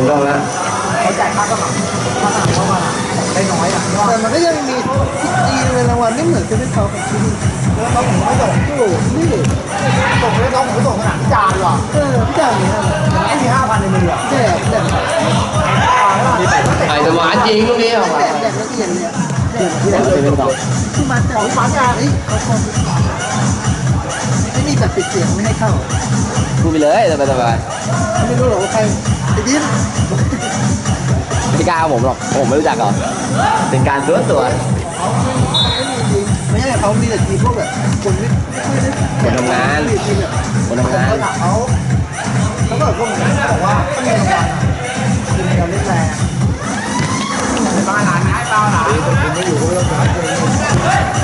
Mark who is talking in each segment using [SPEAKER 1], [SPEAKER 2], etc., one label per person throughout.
[SPEAKER 1] มต้องแล้ว
[SPEAKER 2] ได้น้อยอะแต่มันก็ยังมีจีนเงินรางวัลไม่เหมือนเซเว่นท็อปของที่นี่แล้วเขาผมไม่ส่งโอ้นี่ส่งไม่ต้องผมส่งขนาดพิจารณ์ว่ะเออพิจารณ์เนี่ยไอ้ที่ห้าพันในมืออะแจกแจก
[SPEAKER 1] ไอ้สมานจริงลูกนี้ออกมา
[SPEAKER 2] แจกแจกนักเรียนเนี่ยแจกที่ไหนที่มาจากของมาเฮ้ยเขาคอมไม่มีแบบปิดเสียงไม่ให้เข้า
[SPEAKER 1] พูดไปเลยสบายสบาย
[SPEAKER 2] ไม่รู้หรอกว่าใคร ดิน
[SPEAKER 1] ไม่กล้าเอาผมหรอกผมไม่รู้จักหรอกเป็นการตัวตัว
[SPEAKER 2] ไม่ใช่เขามีแต่ทีมพวกแบบคนไม่ไม่ได้
[SPEAKER 1] คนทำงาน
[SPEAKER 2] ทีมแบบ
[SPEAKER 1] คนทำงาน
[SPEAKER 2] เขาถามเขาเขาก็แบบพวกนี้เขาบอกว่าต้องมีรางวัลทีมการเล่นแรงบ้านหลานให้เปล่าหลานผมไม่อยู่ก็ไม่ต้องจ่ายเลย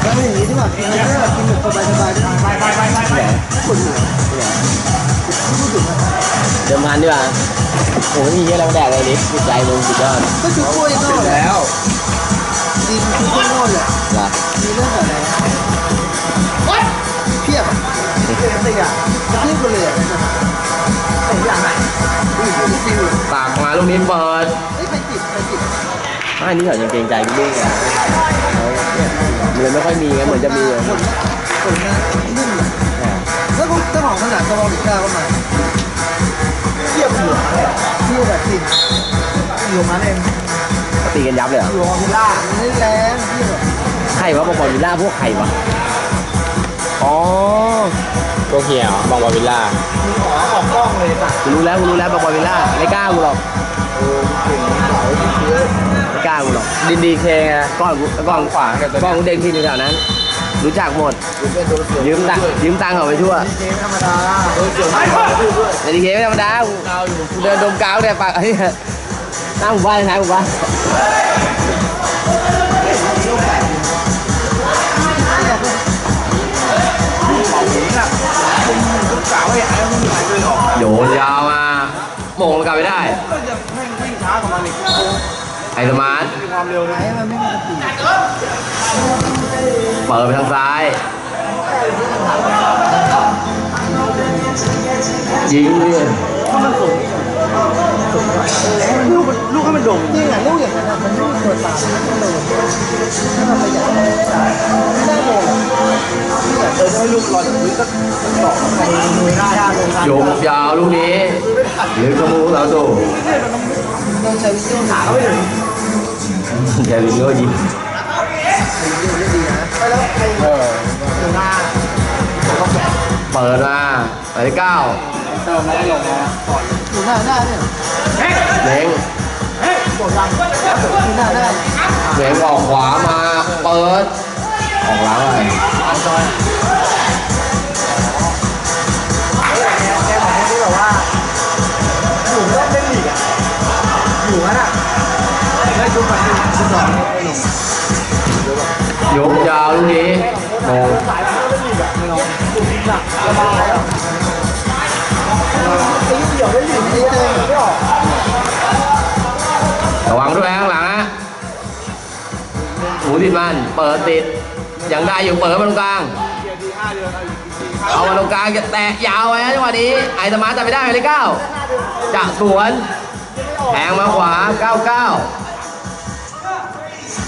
[SPEAKER 2] แล้วอย่างนี้ดีกว่ากินไม่ได้กินแบบสบายๆไปไปไปไปไปคนเหนื่อยพูดถึงอะ
[SPEAKER 1] เดิมพันดีกว่าโอ้ยมีเยอะแล้วแดกเลยดิจิตใจมึงสุดยอด
[SPEAKER 2] ก็ชุดกล้วยนอกแหละ
[SPEAKER 1] แล้ว
[SPEAKER 2] ดีมชุดกล้วยนอกแหละ
[SPEAKER 1] ล่ะ
[SPEAKER 2] มีเรื่องอะไรเพียบเพียบเลยอะเพียบเลยอะแต่อย่างไหนอุ้ยฟิว
[SPEAKER 1] ปากมาลูกนี้เปิด
[SPEAKER 2] เฮ้ยใครจิบใครจิบ
[SPEAKER 1] ไม่นี่เขายังเกรงใจพี่เบ้งอะเขาเนี่ยมันเลยไม่ค่อยมีไงเหมือนจะมีอะ
[SPEAKER 2] คนคนนะนิ่มแล้วก็เจ้า ของขนาดกระบอกหรือก้าก็มาเทียบอยู่เทียบแบบจิบอยู่มาเอง
[SPEAKER 1] เขาตีกันยับเลยเหรอ
[SPEAKER 2] อยู่วิลล่าไม่แรงเทียบแบบ
[SPEAKER 1] ใครวะบอลวิลล่าพวกใครวะอ๋อ
[SPEAKER 3] พวกเฮียเหรอบางวาวิลล่า
[SPEAKER 2] มีหมอออกกล้องเลยป่ะ
[SPEAKER 1] กูรู้แล้วกูรู้แล้วบอลวิลล่าไม่กล้ากูหรอก
[SPEAKER 2] เออเก่งเก่าที่เยอะ
[SPEAKER 1] ไม่กล้ากูหรอก
[SPEAKER 3] ดินดีเคไง
[SPEAKER 1] ก้อนกูก้อน
[SPEAKER 3] ขวางกับตัว
[SPEAKER 1] ก้อน
[SPEAKER 3] เนี้ย
[SPEAKER 1] กูเด็กที่อยู่แถวนั้น รู้จักหมด ยืมตังค์ยืมตังค์เขาไปทั่ว
[SPEAKER 2] เกมธรรมดาเออเสือไอยด้วย
[SPEAKER 1] ในดีเคไม่ธรรมดากูเดินดมกาวเนี่ยปากไอ้หน้าหมู่บ้านท้ายหมู่บ้าน
[SPEAKER 2] สาวไอ้ไอ้มันมีหลายเลยออก
[SPEAKER 1] โยนยาวมาโมงกลับไม่ได้
[SPEAKER 2] ก็จะ
[SPEAKER 1] ไอ้สมาร์ท
[SPEAKER 2] ความเร็วนไม่มีสติ
[SPEAKER 1] เปิดไปทางซ้ายยิงเนี่ย
[SPEAKER 2] ถ้ามันสูงลูกมันลูกให้มันโด่งจริงอะลูกอย่างนั้นมันลูกตัวตามันโด่งถ้าเราขยันไม่ได้โด่งเออถ้าลูกลอยจากพื้นก็ตอกไปมือหน้าด้านลง
[SPEAKER 1] โยกยาวลูกนี้หรือขมูเราโต
[SPEAKER 2] ต้องใช้วิธีหาเขาไม่ถึง
[SPEAKER 1] แกวิดีโอยิง
[SPEAKER 2] ไม่ดีนะไป แล้วใคร
[SPEAKER 3] เออ
[SPEAKER 2] ถึงหน้า
[SPEAKER 1] เปิดมาหมายเลขเก้า
[SPEAKER 3] เติมแล้วก็ลงมาก่อน
[SPEAKER 2] ถึงหน้าได้เนี่ย
[SPEAKER 1] เล้ง
[SPEAKER 2] โดดดังถึงหน้าได้
[SPEAKER 1] เล้งออกขวามา เปิด ออกหลังไป
[SPEAKER 2] แกบอกที่แบบว่าอยู่ไม่ต้องเล่นลีกอะอยู่นั่นอะได้ชุดมาชุดสองไม่ลง
[SPEAKER 1] ยกยาวลูกนี้โมง
[SPEAKER 2] สายมันก็เล่นลีกอะไม่ลงหนักสบายอะตีเดี่ยวได้ลีกนี่เองไม่ออก
[SPEAKER 1] ระวังด้วยข้างหลังนะหมูติดมัน เปิดติด ยังได้อยู่เปิดมาตรงกลาง เอามาตรงกลางจะแตะยาวไว้นะจังหวะนี้ ไอสมาร์ทจะไม่ได้เลยเก้าจะสวนแทงมาขวาเก้าเก้า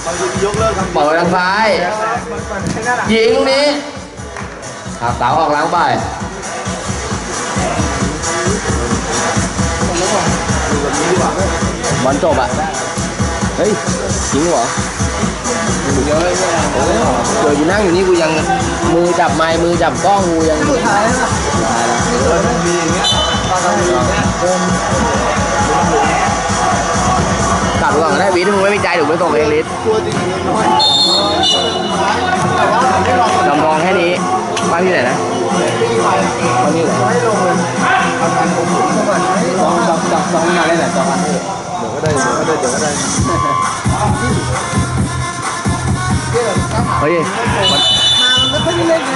[SPEAKER 2] เลิกทำ
[SPEAKER 1] เปิดทางซ้าย
[SPEAKER 2] มันแค่นั้นอะ
[SPEAKER 1] ยิงลูกนี้ขับเสาออกหล้างไปบอลจบอะ เฮ้ยจริงเหรอเยอะเลยโอ้เดี๋ยวอยู่นั่งอยู่นี่กูยังมือจับไม้มือจับกล้องกูยัง
[SPEAKER 2] สุดท้ายแล้ว
[SPEAKER 1] มีอย่างเงี้ยกลับไปก่อนก็ได้วิทย์มึงไม่มีใจเดี๋ยวไม่ส่งเองลิศ
[SPEAKER 2] ตัวจริงน้อยแต่ว่าไม่ลอง
[SPEAKER 1] จำลองแค่นี้บ้านที่ไหนนะ
[SPEAKER 2] ไม่มีใคร
[SPEAKER 1] บ้านที่ไหน
[SPEAKER 2] ไม่ลงเลยทำงานผมสมัครไม่
[SPEAKER 3] ส
[SPEAKER 2] ล
[SPEAKER 3] อง
[SPEAKER 2] ง
[SPEAKER 3] สองสองสองงานเล่นไหนจอกันเดี๋ยวก็ได้เดี๋ยวก็ได้เดี๋ยวก็ได้
[SPEAKER 1] เฮ้ยวัน
[SPEAKER 2] มาไม่ค่อยได้เล่นไง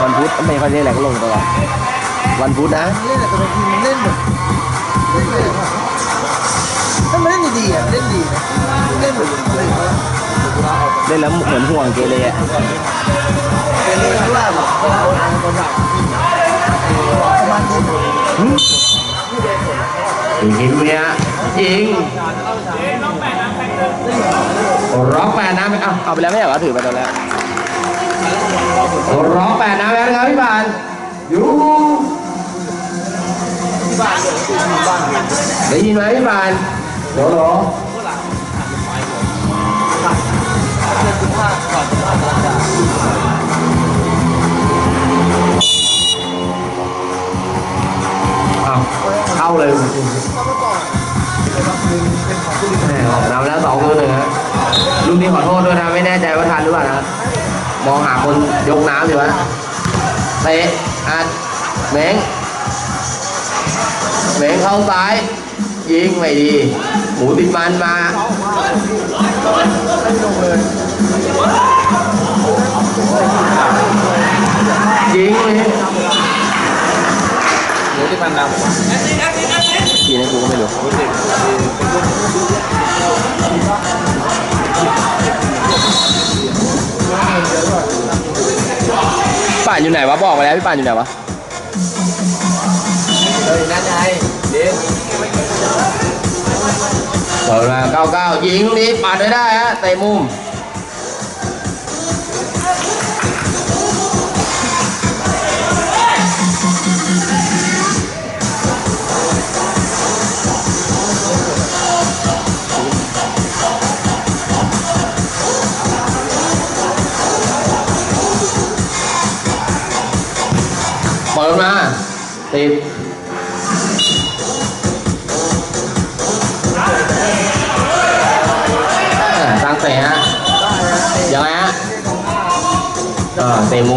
[SPEAKER 1] วันพุธไม่ค่อยเล่นอะไรก็ลงตลอดวันพุธนะ
[SPEAKER 2] เล่นแต่บางทีมันเล่นแบบเล่นเลย ถ้ามันเล่นดีๆอะเล่นดีนะเล่นแบบอะไรวะ
[SPEAKER 1] เล่นแล้วเหมือนห่วงเกเรอะ
[SPEAKER 2] เป็นเรื่องว่าแบบประมาณนี้
[SPEAKER 1] หรือหินเนี้ยยิงร็อกแปดน้ำอะ
[SPEAKER 3] เอาไปแล้วไม่เหรอถือไปตอนแรก
[SPEAKER 1] ร็อกแปดน้ำแล้วนะครับพี่บานอยู่ได้ยินไหมพี่บาน โหลโหลอ้าเข้าเลยแม่ออกนำแล้วสองตัวหนึ่งฮะลูกนี้ขอโทษด้วยนะ ไม่แน่ใจว่าทันหรือเปล่านะ มองหาคนยกน้ำอยู่วะเตะอัดเม้งเม้งเข้าซ้าย ยิงไม่ดี หมูติดมันมายิงเลย
[SPEAKER 3] หมูที่มันดำกี่นี่กูก็ไม่รู้ป่านอยู่ไหนวะบอกมาแล้วพี่ป่านอยู่ไหนวะ
[SPEAKER 2] เฮ้ยนั่นไง เด็ก
[SPEAKER 1] เปิดมาเก้าเก้ายิงลูกนี้ปัดไว้ได้ฮะเตะมุม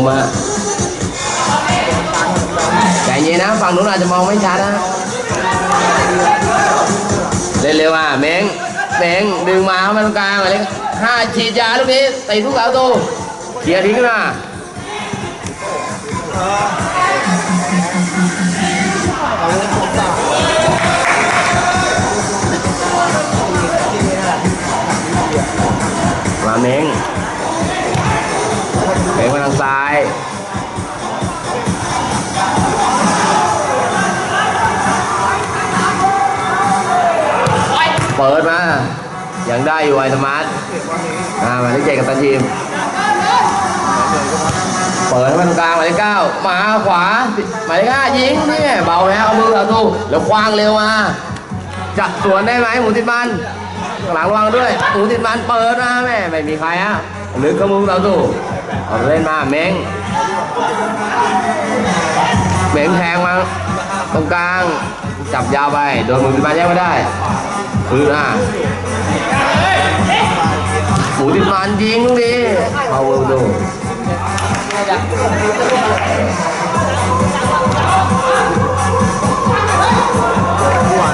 [SPEAKER 1] มะใจเย็นนะฝั่งนู้นอาจจะมองไม่ชัดนะ เร็วๆอะเม้งเม้งดึงมาเข้ามาตรงกลางอะไรห้าฉีดยาลูกนี้ตะทุกเสาตูเคลียทิ้งมามาเม้ง เม้งมาทางซ้ายเปิดมา ยังได้อยู่ไอสมาร์ทอ่ามายเลขเจกับตันทีม เปิดให้มันตรงกลางหมายเลขเก้ามาขวาหมายเลขห้ายิงนี่เบาแล้วเอามือเอาตู้แล้วคว้างเร็วมาจะสวนได้ไหมหมูติดมันหลังระวังด้วยหมูติดมันเปิดมาแม่ไม่มีใครฮะลึกเข้ามือเอาตู้ เอาเล่นมาเม้งเม้งแทงมาตรงกลางจับยาวไปโดนหมูติดมันแยกไม่ได้คืนหน้าหมูติดมันยิงลูกนี้เอามือดู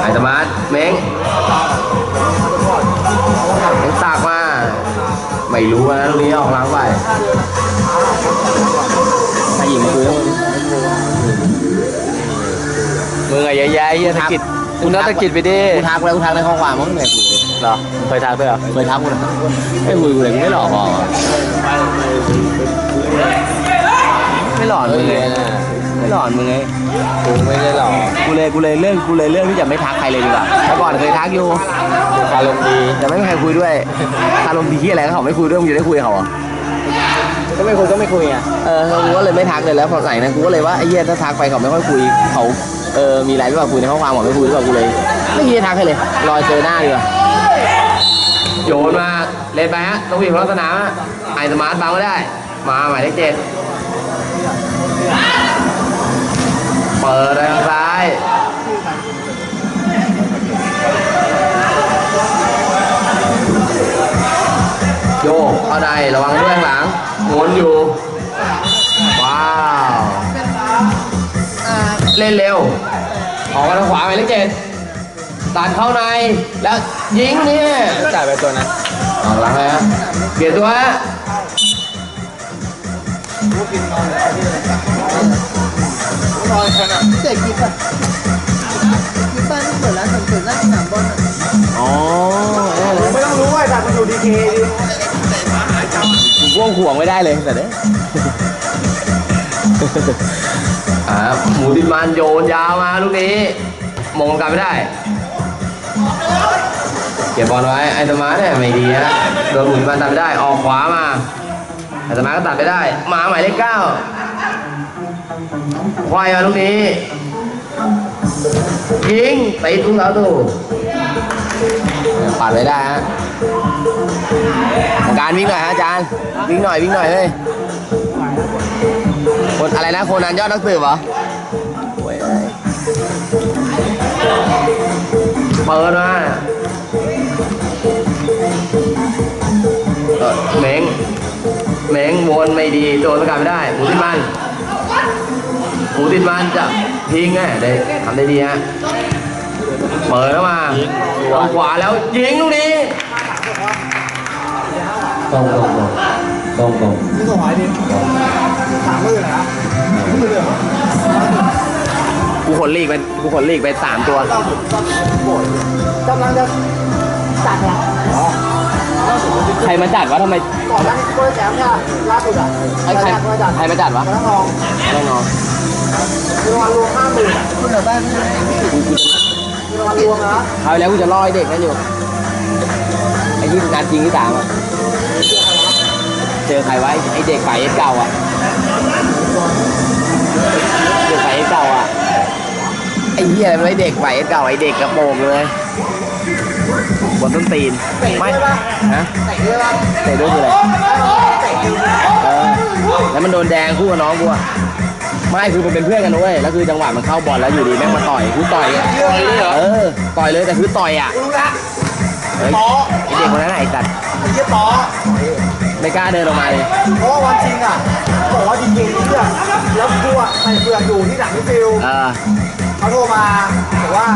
[SPEAKER 1] ไอ้ตมาดเม้ง ไม่รู้นะลูกนี้ออกหล้างไป
[SPEAKER 3] ถ้าหญิงคุยแล้วมึงอะแย่ๆเฮียตะกิดมึงน่าตะกิดไปดิ
[SPEAKER 2] กูทักแล้วกูทักในข้อความมึงไม่คุย
[SPEAKER 3] เหรอเคยทักด้วยเหรอ
[SPEAKER 2] เคยทักกูนะ
[SPEAKER 3] ไม่คุยกูเลยกูไม่หล่อพอไม่หล่อมึงไงไม่ หล่อมึงไงกูไม่ได้หล่อ
[SPEAKER 2] กูเลยกูเลยเรื่องกูเลยเรื่องที่จะไม่ทักใครเลยดีกว่าเมื่อก่อนเคยทักอยู่
[SPEAKER 3] อารมณ์ดี
[SPEAKER 2] แต่ไม่มีใครคุยด้วยอารมณ์ดีที่อะไรเขาไม่คุยด้วยมึงจะได้คุยกับเขาเหรอ
[SPEAKER 3] ก็ไม่คุยก็ไม่คุยอะ
[SPEAKER 2] เออกูก็เลยไม่ทักเลยแล้วพอไหนนะกูก็เลยว่าไอ้เหี้ยถ้าทักไปเขาไม่ค่อยคุยเขาเออมีอะไรหรือเปล่าคุยในข้อความบอกไม่คุยหรือเปล่ากูเลย ไม่คิดจะทักให้เลย รอเจอหน้าดีกว่า
[SPEAKER 1] โยนมาเล่นไปฮะต้องวิ่งรอบสนามฮะไอ้สมาร์ทบังไม่ได้ มาหมายเลขเจ็ด เปิดทางซ้ายโยกเข้าได้ระวังด้วยข้างหลังหมุนอยู่ ว้าว เล่นเร็ว ออกมาทางขวาหมายเลขเจ็ดตัดเข้าใน แล้วยิงเนี่ย
[SPEAKER 3] จ่ายไปตัวนั้น
[SPEAKER 1] ออกหลังเลยฮะเปลี่ยนตัวฮะ
[SPEAKER 2] เจ๊กิ๊บอะกิ๊บบ้านที่เปิดร้านเสริมสวยร้านสนามบอลอะ
[SPEAKER 3] อ๋อ
[SPEAKER 2] ไม่ต้องรู้ว่าแต่มันอยู่ดีเคดิ
[SPEAKER 3] กูพ่วงห่วงไม่ได้เลยแต่เด้
[SPEAKER 1] อ่าหมูติดมันโยนยาวมาลูกนี้มงกลับไม่ได้เก็บบอลไว้ไอ้สมาเนี่ยไม่ดีฮะโดนหมุนมาตัดไม่ได้ออกขวามาไอ้สมาก็ตัดไม่ได้หมาหมายเลขเก้า ควายมาลูกนี้ ยิงตีตุ้งเท้าตูปัดไม่ได้ฮะการวิ่งหน่อยฮะอาจารย์ วิ่งหน่อยวิ่งหน่อยเลยคนอะไรนะโคนนันยอดนักสืบเหรอเปิดมาเออเม้งเม้งวนไม่ดีโดนสกัดไม่ได้หมูติดมัน หมูติดมันจะทิ้งไงได้ทำได้ดีฮะเปิดเข้ามาทางขวาแล้วยิงลูกนี้ตรงตรงตรงตรงตรง
[SPEAKER 2] นี่ส่งหายดิสามหมื่นนะหมื่นเลยเหรอ
[SPEAKER 1] กูขนลีกไปกูขนลีกไปสามตัว
[SPEAKER 2] เก้าสิบเก้าสิบโบยกำลังจะจัดละอ๋อเก้าสิบ
[SPEAKER 1] ใครมาจัดวะทำไม
[SPEAKER 2] ก่อนหน้านี้ก็ได้แชมป์เนี่ยล่าสุดอะ
[SPEAKER 1] ไอ้ใคร
[SPEAKER 2] ก็จัด
[SPEAKER 1] ใครมาจัดวะ
[SPEAKER 2] กระทอง
[SPEAKER 1] แน่นอน
[SPEAKER 2] มี รางวัลรวมห้าหมื่นคุณเหลือได้ไหมมีรางวัลรวมนะ
[SPEAKER 1] คราวที่แล้วกูจะล่อไอ้เด็กนั่นอยู่ไอ้ที่นัดจริงที่สามอะเจอใครไว้ไอ้เด็กฝ่ายเอสเก่าอะเด็กฝ่ายเอสเก่าอะไอ้เหี้ยไม่เด็กฝ่ายเอสเก่าไอ้เด็กกระโปรงเลยบนต้นตีนไม่ฮะ
[SPEAKER 2] เตะด้วยป่ะ
[SPEAKER 1] เตะด้วยคืออะไร
[SPEAKER 2] เตะอยู่
[SPEAKER 1] เออแล้วมันโดนแดงคู่กับน้องกูอะ ไม่คือมันเป็นเพื่อนกันด้วยแล้วคือจังหวะมันเข้าบอลแล้วอยู่ดีแม่งมาต่อยกูต่อยอะเออต่อยเลยแต่คือต่อยอะ
[SPEAKER 2] รู้ละ
[SPEAKER 1] เฮ้ย
[SPEAKER 2] ต่อ
[SPEAKER 1] ไอเด็กคนนั้นไหนะไอ้สัตว์
[SPEAKER 2] ไอ้เหี้ยต่อ
[SPEAKER 1] ไม่กล้าเดินออกมาเลย
[SPEAKER 2] เพราะว่าวันจริงอะบอกว่าดีเจนี่เพื่อนแล้วกูอะใส่เปลือกอยู่ที่หนังพี่ฟิล
[SPEAKER 1] เออ
[SPEAKER 2] เขาโทรมาบอกว่า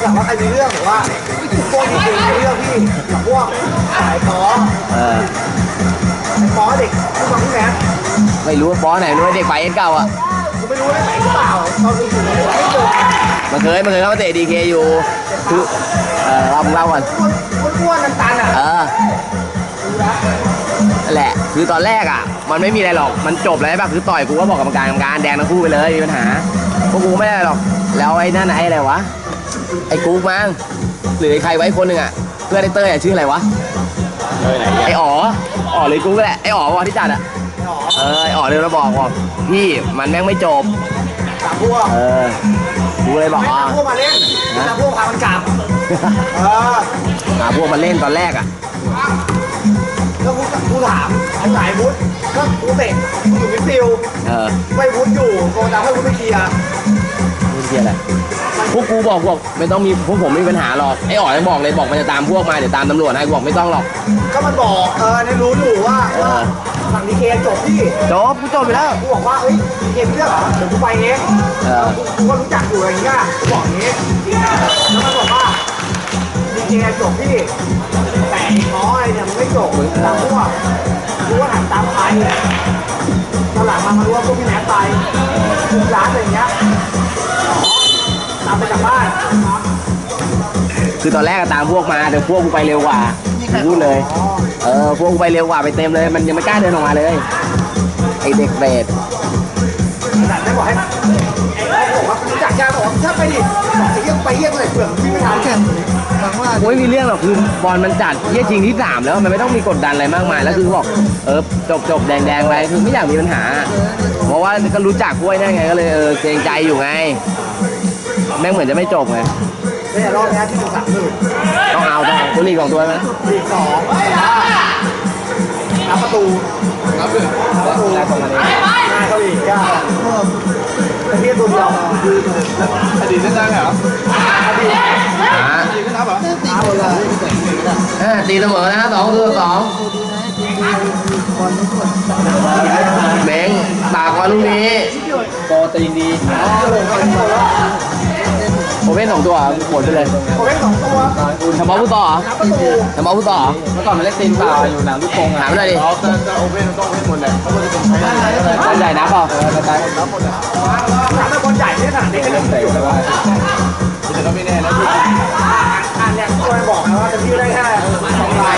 [SPEAKER 2] อยากว่าใครมีเรื่องบอกว่าพวกดีเจมีเรื่องพี่กับพวกสายปอ
[SPEAKER 1] เออ
[SPEAKER 2] ไอ้ปอเด็กผู้ฟังพี่แมท
[SPEAKER 1] ไม่รู้ว่าบอสไหนไม่รู้ว่าเด็กฝ่ายเอสเก่าอะ
[SPEAKER 2] กู ไม่รู้ได้ไหนหรือเปล่าตอนกูอยู่ในไลฟ์สด
[SPEAKER 1] มันเคยมันเคยเข้ามาเตะดีเคอยู่คือเออเราเล่าก่อน
[SPEAKER 2] อ้วนๆตันๆอะ
[SPEAKER 1] เออ
[SPEAKER 2] ดูนะ
[SPEAKER 1] นั่นแหละ คือตอนแรกอะ มันไม่มีอะไรหรอกมันจบแล้วใช่ปะคือต่อยกูก็บอกกรรมการกรรมการแดงทั้งคู่ไปเลยมีปัญหาพวกกูไม่ได้หรอกแล้วไอ้นั่นไอ้อะไรวะไอ้กู๊กมั้งหรือไอ้ใครไว้คนหนึ่งอะเพื่อนไอ้เต้ยอะชื่ออะไรวะไอ้อ๋ออ๋อเลยกูก็แหละไอ้อ๋อวะที่จัดอะ
[SPEAKER 2] หนอ
[SPEAKER 1] เออไอ้อ๋อเลยมาบอกบอกพี่มันแม่งไม่จบ
[SPEAKER 2] สามพวก
[SPEAKER 1] เออกูเลยบอก
[SPEAKER 2] ไม่
[SPEAKER 1] ว่า
[SPEAKER 2] สามพวกมาเล่นสามพวกพามันกลับ เออ
[SPEAKER 1] หาพวกมาเล่นตอนแรกอะ
[SPEAKER 2] แล้วกูกูถามไอ้สายวุฒิก็กูเตะกูอยู่มิดฟิลด์
[SPEAKER 1] เออ
[SPEAKER 2] ไม่วุฒิอยู่โกดังให้วุฒิไปเคลียร์
[SPEAKER 1] ไม่เกี่ยอะไรพวกกูบอกบอกไม่ต้องมีพวกผมไม่มีปัญหาหรอกไอ้อ๋อยังบอกเลยบอกมันจะตามพวกมาเดี๋ยวตามตำรวจให้กูบอกไม่ต้องหรอก
[SPEAKER 2] ก็มันบอก เออในรู้อยู่ว่า
[SPEAKER 1] เออ
[SPEAKER 2] ว่า ฝั่งดีเคจบพี่
[SPEAKER 1] จบกูจบไปแล้ว
[SPEAKER 2] กูบอกว่าเอ้ยดีเคมีเรื่องเหรอเดี๋ยวกูไปเอง
[SPEAKER 1] เออ
[SPEAKER 2] กูกูก็รู้จักอยู่อะไรอย่างเงี้ยกูบอกอย่างงี้แล้วมันบอกว่าดีเคจบพี่แต่ไอ้หมออะไรเนี่ยมันไม่จบตามพวกกูก็ถามตามใครตอนหลังมามารู้ว่าพวกพี่แม็กไปคุมร้านอะไรอย่างเงี้ยอ๋อตามไปจากบ้าน
[SPEAKER 1] คือตอนแรกอะตามพวกมาแต่พวกกูไปเร็วกว่า กูพูดเลย
[SPEAKER 2] อ๋อ
[SPEAKER 1] เออพวกกูไปเร็วกว่าไปเต็มเลย มันยังไม่กล้าเดินออกมาเลย ไอเด็กเบรด
[SPEAKER 2] แต่ไม่บอกให้ไอ้บอกว่ารู้จักแกบอกว่าถ้าไปดิบอกจะเยี่ยมไปเยี่ยมเลยเปลือกพี่ไม่ทันแข่งหลังว่า
[SPEAKER 1] กูไม่มีเรื่องหรอกคือบอลมันจัดเยี่ยจริงที่สามแล้วมันไม่ต้องมีกดดันอะไรมากมาย แล้วคือบอกเออจบจบแดงแดงไปคือไม่อยากมีปัญหา เพราะว่าก็รู้จักกล้วยนั่นไงก็เลยเออเกรงใจอยู่ไง แม่งเหมือนจะไม่จบไง
[SPEAKER 2] เนี่ยรอบนี้ที่ดูสามหมื่น
[SPEAKER 1] ต้องเอาต้องเอาตัวลีกของตัวไหม
[SPEAKER 2] ลีกสองรับประตูรับประตู
[SPEAKER 1] ได้ตรงมาเลย
[SPEAKER 2] ง่ายเข้าอีกยากแต่พี่ตัวเดียว
[SPEAKER 3] อดีตนั่นเหรอ
[SPEAKER 2] อดีต
[SPEAKER 1] อ่า
[SPEAKER 3] อดีตนั่นเหรอ
[SPEAKER 2] ตีคนละ
[SPEAKER 1] เออตีเสมอนะสองตัวสองเบงตากมาลูกนี้
[SPEAKER 3] โปรตีนดี
[SPEAKER 1] โอเว่นสองตัวหมดไปเลย
[SPEAKER 2] ผมเล่นสองตัว
[SPEAKER 1] เฉพาะผู้ต่อเหรอ
[SPEAKER 2] รับประตู
[SPEAKER 1] เฉพาะผู้ต่อเหรอ
[SPEAKER 3] เมื่อก่อนมันเล่นตีนเปล่าอยู่หนังลูกกงอะ
[SPEAKER 1] ถามหน่อยดิ
[SPEAKER 3] เขาจะจะโอเว่นต้องโอเว่นหมดแหละเขาจะเป็นใช้ได้
[SPEAKER 1] ตั้งใจนับเปล่า
[SPEAKER 3] เออกระจายหมดแล้วหมดอะ
[SPEAKER 2] ถามเป็นคนใหญ่ที่ขนาดนี้ก็ยัง
[SPEAKER 3] เตะแต่ว่าแต่ก็ไม่แน่นะที่
[SPEAKER 2] อ่านเนี่ยตัวบอกนะว่าจะพี่ได้แค่สองลาย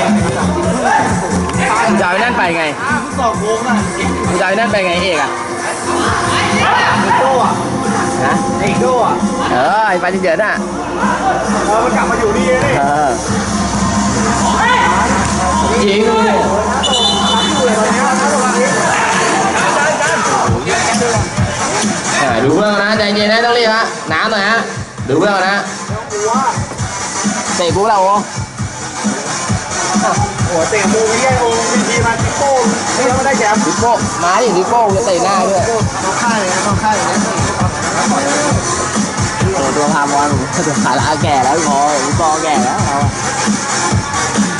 [SPEAKER 1] คุณจะเอาไอ้นั่นไปไง
[SPEAKER 2] สองโค้งอะ
[SPEAKER 1] คุณจะเอาไอ้นั่นไปไงเอกอะ
[SPEAKER 2] โต้อะ
[SPEAKER 1] นะ
[SPEAKER 2] ไอ้โก้อะ
[SPEAKER 1] เออไอ้ปลาจิงเจิดน่ะ
[SPEAKER 2] เออมันกลับมาอยู่นี่เลย
[SPEAKER 1] เออยิงอ่าดูเพื่อนนะใจเย็นนะต้องรีบฮะน้ำหน่อยฮะดูเพื่อนนะเตะปุ๊บเราโอ้
[SPEAKER 2] โอ้เตะมูวี่ไอโอวีทีมาทิโป้ไม่ยังไม่ได้แชมป์
[SPEAKER 1] ดิโก้มาดิดิโก้จะเตะหน้าด้วย
[SPEAKER 2] ต้องค่ายเลยนะต้องค่ายเลยนะา
[SPEAKER 3] ขาละแก่แล้วพอพี่ปอแก่แล้วเราอะ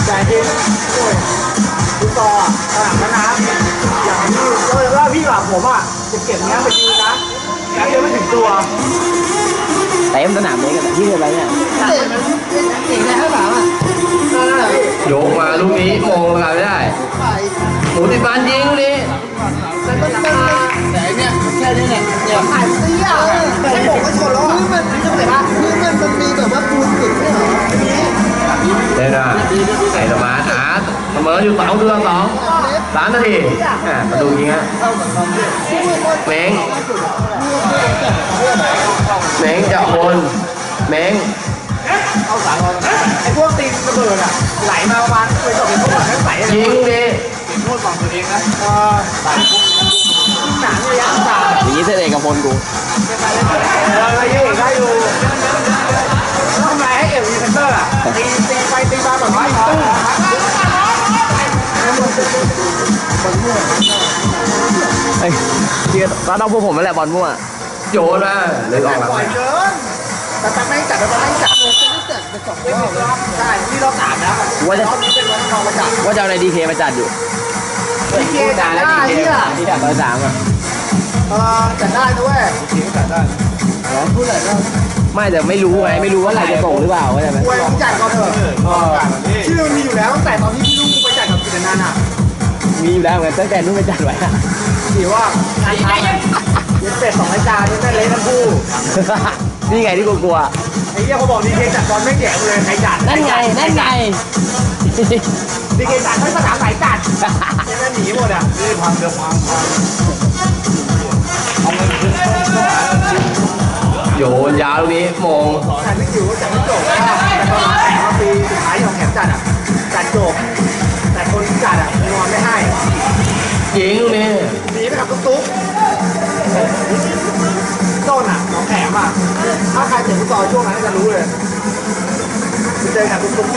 [SPEAKER 2] จ่ายเองโอ้ยดูต่ออะขนาดนั้นนะอย่างที่ก็เลยว่าพี่กับผมอะจะเก็บเนี้ยไปยืนนะแล้วยังไม่ถึงตัว
[SPEAKER 3] เต็มสนามเล็กกันที่อะไรเนี่ย
[SPEAKER 2] เตะมันเก่งในห้าสามอะนั่นแหละพี่
[SPEAKER 1] โยกมาลูกนี้มงกันไม่ได้
[SPEAKER 2] ไป
[SPEAKER 1] หมูติดบานยิงลูกนี้
[SPEAKER 2] มันมันมันแต่เนี่ยแค่นี้เนี่ยเนี่ยถ่ายเตี้ยแต่ผมก็ชนแล้วคือมันจะเป็นว่าคือมันมันมีแบบว่าปูนปิดไม่เหรอ
[SPEAKER 1] เล่นนะไอ้สมาร์ทอาร์ตเสมออยู่สองตัวสองสามนาทีอ่ามาดูยิงฮะเม้ง เม้งจะโอนเม้ง
[SPEAKER 2] เอาสามร้อยไอ้พวกตีนระเบิดอะ ไหลมาประมาณไปตกเป็นพวกแบบไหลอะไร
[SPEAKER 1] ยิงลูกนี้
[SPEAKER 2] เป็นพวกฝั่งตัวเองนะเออไหลหนังระยะสาม
[SPEAKER 3] อย่างนี้เสด็จกับพลกู
[SPEAKER 2] เออได้อยู่ได้อยู่ทำไมให้เอลวีเซนเตอร์อะตีตีไปตีมาแบบว่าตุ้ม
[SPEAKER 3] เฮ้ยที่ก็ต้องพวกผมนั่นแหละบอลมั่ว
[SPEAKER 1] โยนมาเลยออกหลัง
[SPEAKER 2] ปล่อยเกินแต่แต่ไม่จัดแต่ไม่จัดเลยไม่จัดเป็นสองรอบใช่นี่รอบสามแล้วรอบนี้เป็นรอบทองมาจัด
[SPEAKER 3] ว่าจะเอาในดีเคมาจัดอยู่
[SPEAKER 2] ดีเคจัดได้เนี่ย
[SPEAKER 3] ที่จัดเบอร์สามอะ
[SPEAKER 2] เออจัดได้ด้วยดีเคจัดได้พูดอะไรก็
[SPEAKER 3] ไม่แต่ไม่รู้ไงไม่รู้ว่าใครจะส่งหรือเปล่าเข้าใจไหม
[SPEAKER 2] ควยมึงจัดก่อนเถอะชื่อมันมีอยู่แล้วตั้งแต่ตอนที่พี่ลูกไปจัดกับกิจนันอะ
[SPEAKER 3] มีอยู่แล้วเหมือนกันตั้งแต่นู้นไปจัดไว้อะ
[SPEAKER 2] ถือว่า งานทำเย็นเป็ดสองรายการนี่แม่เละทั้งคู่
[SPEAKER 3] นี่ไงที่กูกลัว
[SPEAKER 2] ไอ้เหี้ยเขาบอกดีเคจัดตอนไม่แจกเลยใครจัด
[SPEAKER 3] นั่นไงนั่นไง
[SPEAKER 2] ดีเคจัดให้สนามไหนจัดยังไงหนีหมดอะนี่พังเดือพังพัง
[SPEAKER 1] โยนยาวลูกนี้มง
[SPEAKER 2] จัดไม่อยู่จัดไม่จบ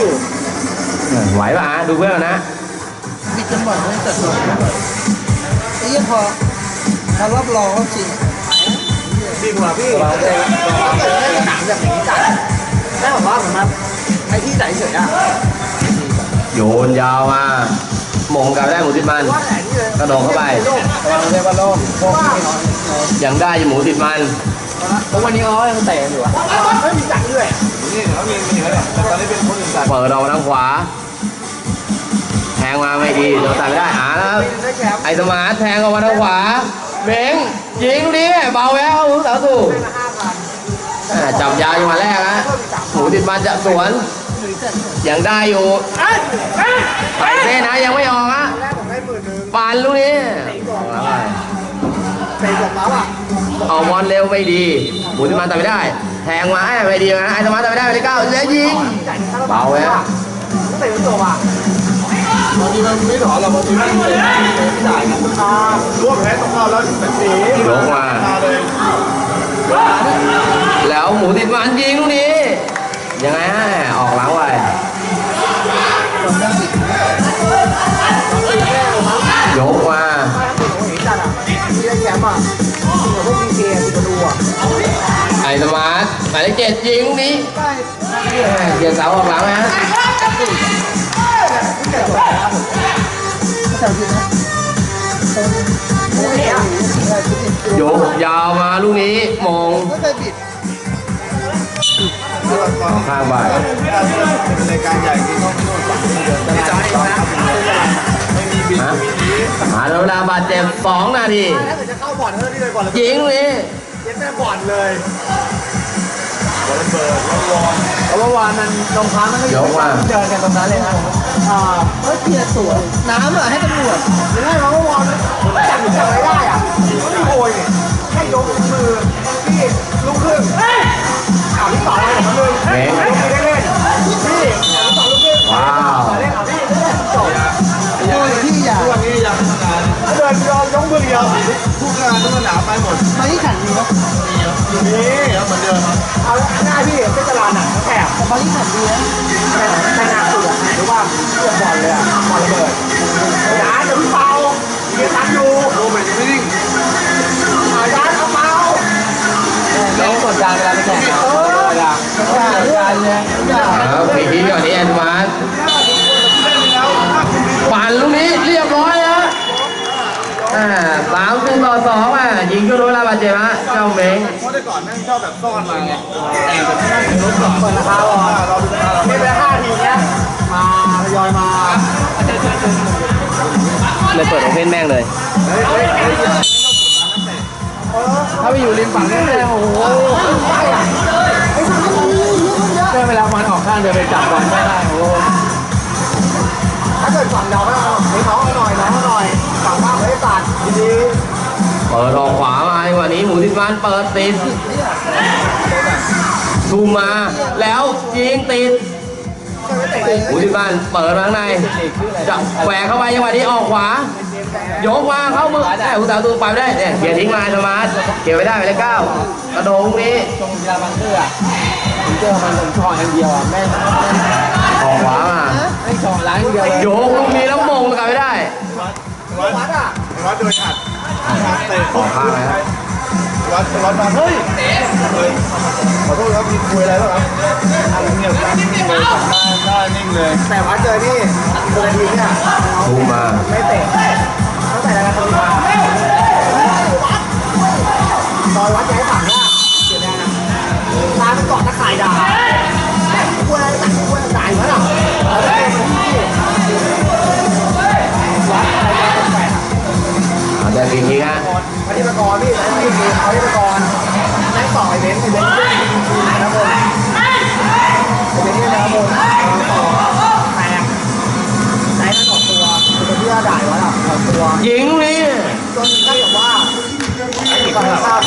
[SPEAKER 2] อ
[SPEAKER 1] กั
[SPEAKER 2] บตุ๊กตุ๊กอยู่ไห
[SPEAKER 1] วป่ะฮะดูเพื่อนนะ
[SPEAKER 4] บิดกันบ่อยไม่แต่ส่วนไอ้เหี้ยังพอพอรับรองแล้วจริง
[SPEAKER 2] ดีกว่าพี่เราเองเราเกิดได้หนังแบบนี้จัดแม่บอกว่าเหมือนมาไอ้ที่ไหนเฉยอะ
[SPEAKER 1] โยนยาวมามงกันได้หมูติดมัน
[SPEAKER 2] ว่าแต่นี่เลย
[SPEAKER 1] กระโดดเข้าไป
[SPEAKER 2] เราเรียกว่าโลกพวกนี้นอน
[SPEAKER 1] ยังได้อยู่หมูติดมัน
[SPEAKER 3] ทุกวันนี้เขายังเตะอยู่อะ
[SPEAKER 2] ไม่มีจัดด้วย
[SPEAKER 1] เปิดออกทางขวา แทงมาไม่ดีโดนตัดไม่ได้อ่าแล้ว
[SPEAKER 2] ได้แชมป์
[SPEAKER 1] ไอ้สมาร์ทแทงออกมาทางขวาเม้งยิงลูกนี้เบาแล้วหูสาวถูก
[SPEAKER 2] ห้าพัน
[SPEAKER 1] อ่จับยาวจังหวะแรกนะหมูติดมันจะสวนยังได้อยู่ใส่เส้นนะยังไม่ออกอะปานลูกนี้
[SPEAKER 2] เตะจบแล้วอะ
[SPEAKER 1] เอาบอลเร็วไม่ดีหมูติดมันตัดไม่ได้ แทงมาให้ไม่ดีนะไอ้สมาร์ทตัดไม่ได้ไม่ได้เก้าแล้วยิงเบาแล้ว
[SPEAKER 2] เตะจบอะ
[SPEAKER 4] บางทีมันไม่ถอนเราบางทีมันไม่จ่ายกัน
[SPEAKER 2] อ่ารวบแพ้ตกรอบแล้วเป็นสี
[SPEAKER 1] ลงมาแล้วหมูติดมันยิงลูกนี้ยังไงฮะออกหลังไปยกมา
[SPEAKER 2] อะเหมือนพวกดีเจที่มาดูอะ
[SPEAKER 1] ไอ้สมาร์ทหมายเลขเจ็ดยิงลูกนี้
[SPEAKER 2] ได้
[SPEAKER 1] เกียร์เสาออกหลังนะ
[SPEAKER 2] แต่จบแล้ว
[SPEAKER 4] แถวที่นะ
[SPEAKER 2] พวกนี้อะ
[SPEAKER 1] ยกยาวมาลูกนี้มอง
[SPEAKER 4] ก็เคยบิด
[SPEAKER 1] ข้างไป
[SPEAKER 4] รายการใหญ่ที่ต้องโน่นฝั่งนี้เดิน
[SPEAKER 2] ไม่จ่ายนะ
[SPEAKER 4] ไม่มีบิด
[SPEAKER 1] ฮะหาเวลาบาดเจ็บสองนาที
[SPEAKER 2] ถ้าเกิดจะเข้าบ่อนเท่านี้เลยก่อนเลย
[SPEAKER 1] ยิงลูกนี้
[SPEAKER 2] เย็นแม่บ่อนเลย
[SPEAKER 3] เพราะเมื่อวานมันรองเท้ามันก็
[SPEAKER 1] ยกมา
[SPEAKER 3] เจอกันตรงนั้นเลยนะ
[SPEAKER 2] อ่า
[SPEAKER 4] เฮ้ยเพียสวยน้ำอะให้ตำรวจ
[SPEAKER 2] หรือให้เขาวอนจับจับไม่ได้อะไม่โอยเนี่ยแค่ยกมือพี่ลุกขึ้นเอาที่สองเลยผมนึง
[SPEAKER 1] เมง
[SPEAKER 2] ย ดี
[SPEAKER 4] ย
[SPEAKER 2] ว
[SPEAKER 3] ทุกงานทุกสนามไปหมด
[SPEAKER 4] มาที่ขันมีปะ
[SPEAKER 3] นี่ครับเหมือนเดิม
[SPEAKER 2] เอาง่าพี่เส้นตลาดหนักแถบ
[SPEAKER 4] มาที่ขันมีนะ
[SPEAKER 2] แต่หนักสุดอะหรือว่าเรื่องบอลเลยอะบอลระเบิดอย่าเดี๋ยวพี่เปาเดี๋ยวตันอยู่
[SPEAKER 3] โรเบิร์ตไม่นิ่ง
[SPEAKER 2] อาจารย์เอาเปา
[SPEAKER 3] แล้วกดดันเวลาไปแข่งเวลา
[SPEAKER 4] อย่าอย่าเลยอย่า
[SPEAKER 1] เอาปีทีก่อนนี้แอนมาร์ปั่น สามสิบต่อสองอะยิงก็รู้แล้วบาดเจ็บฮะเจ้าเมง
[SPEAKER 3] เพราะแต่ก่อนแม่งชอบแบบซ่อนมาไงแอบแบบนั่งถึงรถก่อน
[SPEAKER 2] เปิดราคาบอล
[SPEAKER 3] เราดูราคาเรา
[SPEAKER 2] นี่เป็นห้าทีมเนี้ยมาทยอยมา
[SPEAKER 1] เลยเปิดโอเพนแม่งเลย
[SPEAKER 3] เฮ้ยเฮ้ยเฮ้ย
[SPEAKER 2] ถ้าไปอยู่ริมฝั่งนี่โอ้โหได้เวลามันออกข้างเดินไปจับบอลไม่ได้โอ้ถ้าเกิดฝั่งเราก็เอาให้น้อง
[SPEAKER 1] เปิดออกขวามาในวันนี้หมูทิศมันเปิดติดซูมมาแล้วยิงติดหมูทิศมันเปิดมาข้างในจะแหวกเข้าไปจังหวะนี้ออกขวายกมาเข้ามือแต่หูสาวตูไปไม่ได้เนี่ยเกียร์ทิ้งมาสมาร์ทเกี่ยวไม่ได้ไปเลยเก้ากระโดงนี้
[SPEAKER 2] ตรงกีฬาบังเกอร์อะบังเกอร์มันผมชออย่างเดียวอะแม่ง
[SPEAKER 1] ออกขวามา
[SPEAKER 2] ไม่ชอล้างอย่างเดียวเลย
[SPEAKER 1] โยกลูกนี้แล้วมงกลับไม่ได้
[SPEAKER 2] วัดอะ
[SPEAKER 3] วัดโดยอัด เตะ
[SPEAKER 1] ออกข้างไหมครับ
[SPEAKER 3] วัดวัดมาเฮ้ยเฮ้ยขอโทษครับมีคุยอะไรบ้างครับอะไรเงียบเลยหน้าหน้านิ่งเลย
[SPEAKER 2] แต่วัดเจอนี่เจอทีเนี่ย
[SPEAKER 1] ซูมมา
[SPEAKER 2] ไม่เตะตั้งแต่รายการตัวมาตอนวัดจะให้ฝั่งว่าเสียแดงนะร้านมันเกาะตะข่ายด่าควรอะไรตัดควรจ่ายวะล่ะเอาไเอา
[SPEAKER 1] แต่กินทีฮะ
[SPEAKER 2] อันนี้มาก่อนพี่อันนี้เอาที่มาก่อนแม่งต่อไอเบนซ์ไอเบนซ์เล่นจริงๆนะบนไอเบนซ์เล่นนะบนต่อแตกใจมันออกตัวคือเพื่อด่ายวะล่ะออกตัว
[SPEAKER 1] ยิงลูกนี้
[SPEAKER 2] จนถ้าแบบว่าไอ้ฝั่งข้าบ